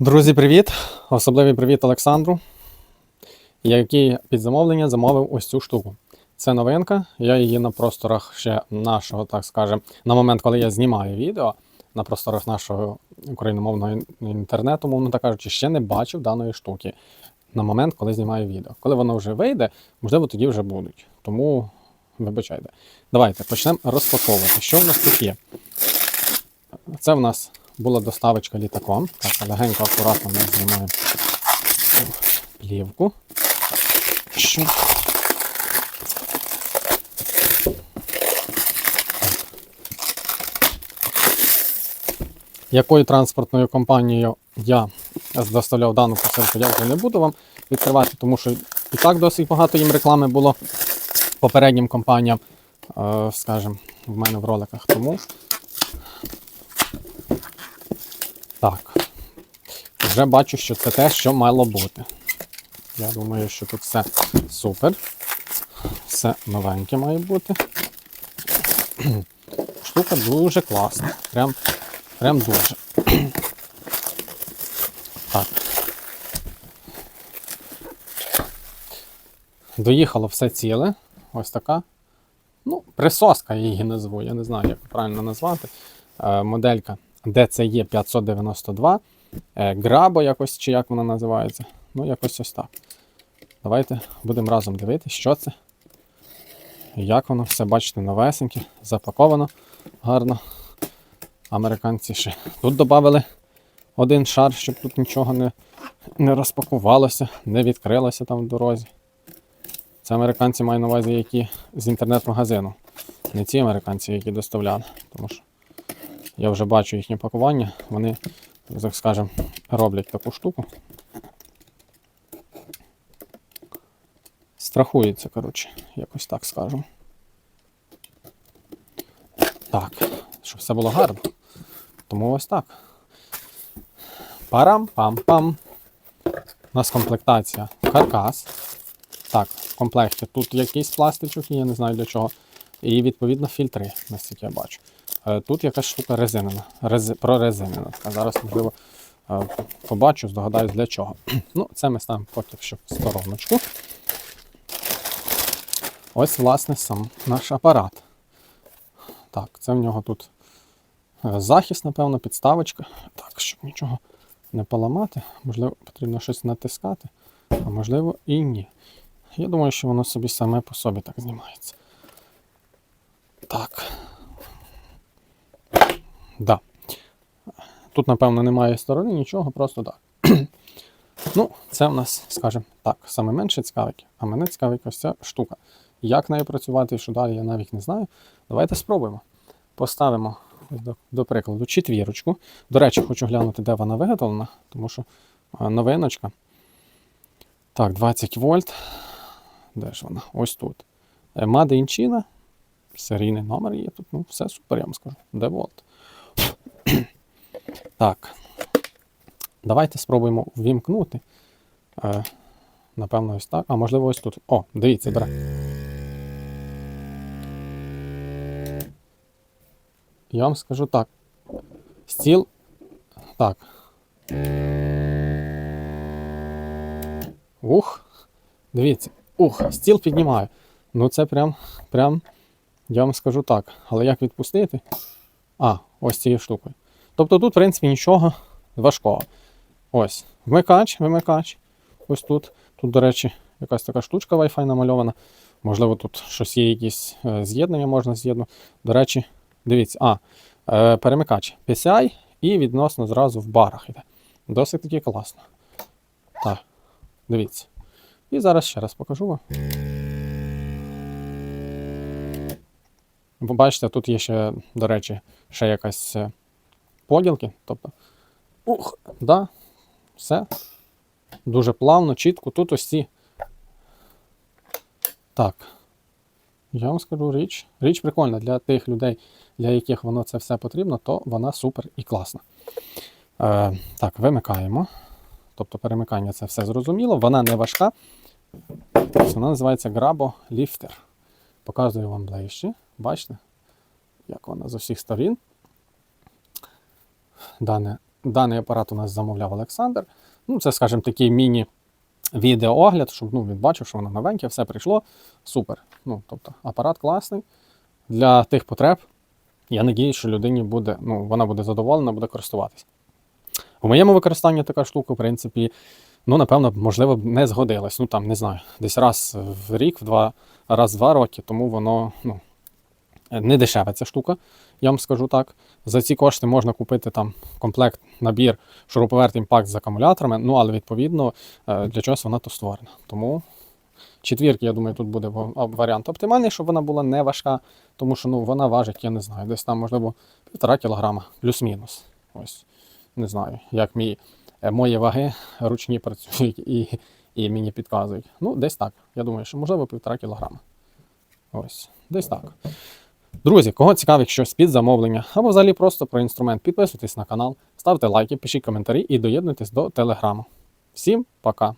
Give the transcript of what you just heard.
Друзі, привіт! Особливий привіт Олександру, який під замовлення замовив ось цю штуку. Це новинка. Я її на просторах ще нашого, так скажемо, на момент, коли я знімаю відео на просторах нашого україномовного інтернету, мовно так кажучи, ще не бачив даної штуки на момент, коли знімаю відео. Коли воно вже вийде, можливо, тоді вже будуть. Тому вибачайте. Давайте почнемо розпаковувати. Що в нас тут є? Це в нас була доставочка літаком. Так, легенько, акуратно ми знімаємо плівку. Що? Якою транспортною компанією я доставляв дану посилку, я вже не буду вам відкривати, тому що і так досить багато їм реклами було попереднім компаніям, е, скажімо, в мене в роликах. Тому так. Вже бачу, що це те, що мало бути. Я думаю, що тут все супер. Все новеньке має бути. Штука дуже класна. Прям, прям дуже. Так. Доїхало все ціле. Ось така. Ну, присоска я її назву. Я не знаю, як правильно назвати. Е, моделька DCE 592. Е, Грабо якось, чи як вона називається. Ну, якось ось так. Давайте будемо разом дивитися, що це. Як воно все, бачите, новесеньке, запаковано гарно. Американці ще тут додали один шар, щоб тут нічого не, не розпакувалося, не відкрилося там в дорозі. Це американці маю на увазі, які з інтернет-магазину. Не ті американці, які доставляли. Тому що я вже бачу їхнє пакування. Вони, так скажемо, роблять таку штуку. Страхуються, коротше, якось так скажемо. Так, щоб все було гарно. Тому ось так. Парам-пам-пам. У нас комплектація каркас. Так, в комплекті тут якийсь пластичок, я не знаю для чого. І відповідно фільтри, наскільки я бачу. Е, Тут якась штука резинена, рези, прорезинена. така. Зараз, можливо, е, побачу, здогадаюсь для чого. Ну, це ми ставимо поки що в стороночку. Ось, власне, сам наш апарат. Так, це в нього тут е, захист, напевно, підставочка. Так, щоб нічого не поламати. Можливо, потрібно щось натискати, а можливо і ні. Я думаю, що воно собі саме по собі так знімається. Так. Да. Тут, напевно, немає сторони, нічого, просто так. ну, це в нас, скажімо так, саме менше цікавить, а мене цікавить ось ця штука. Як нею працювати і що далі, я навіть не знаю. Давайте спробуємо. Поставимо, до, до прикладу, четвірочку. До речі, хочу глянути, де вона виготовлена, тому що новиночка. Так, 20 вольт. Де ж вона? Ось тут. Е, in China. Серійний номер є тут. Ну, все супер, я вам скажу. Де вольт? Так. Давайте спробуємо ввімкнути. Е, напевно, ось так. А можливо, ось тут. О, дивіться, бере. Я вам скажу так. Стіл. Так. Ух. Дивіться. Ух, стіл піднімаю. Ну це прям, прям, я вам скажу так. Але як відпустити? А, ось цією штукою. Тобто тут, в принципі, нічого важкого. Ось, вмикач, вимикач. Ось тут. Тут, до речі, якась така штучка Wi-Fi намальована. Можливо, тут щось є, якісь е, з'єднання можна з'єднувати. До речі, дивіться, а, е, перемикач PCI і відносно зразу в барах йде. Досить таки класно. Так, дивіться. І зараз ще раз покажу вам. Ви бачите, тут є ще, до речі, ще якась е, поділки. Тобто, ух, да, все. Дуже плавно, чітко. Тут ось ці. Так. Я вам скажу річ. Річ прикольна для тих людей, для яких воно це все потрібно, то вона супер і класна. Е, так, вимикаємо. Тобто перемикання це все зрозуміло. Вона не важка. Вона називається Grabo Lifter. Показую вам ближче. Бачите, як вона з усіх сторін. Дане Даний апарат у нас замовляв Олександр. Ну, це, скажімо, такий міні-відеоогляд, щоб ну, він бачив, що воно новеньке, все прийшло. Супер. Ну, тобто, апарат класний для тих потреб. Я надію, що людині буде, ну, вона буде задоволена, буде користуватися. У моєму використанні така штука, в принципі, ну, напевно, можливо, не згодилась. Ну, там, не знаю, десь раз в рік, в два, раз в два роки, тому воно ну, не дешева ця штука, я вам скажу так. За ці кошти можна купити там комплект, набір, шуруповерт імпакт з акумуляторами, ну, але відповідно е, для чогось вона то створена. Тому четвірки, я думаю, тут буде варіант оптимальний, щоб вона була не важка, тому що ну, вона важить, я не знаю, десь там, можливо, півтора кілограма, плюс-мінус. Ось, не знаю, як мій, е, мої ваги ручні працюють і, і мені підказують. Ну, десь так. Я думаю, що можливо півтора кілограма. Ось, десь так. Друзі, кого цікавить щось під замовлення або взагалі просто про інструмент, підписуйтесь на канал, ставте лайки, пишіть коментарі і доєднуйтесь до телеграму. Всім пока!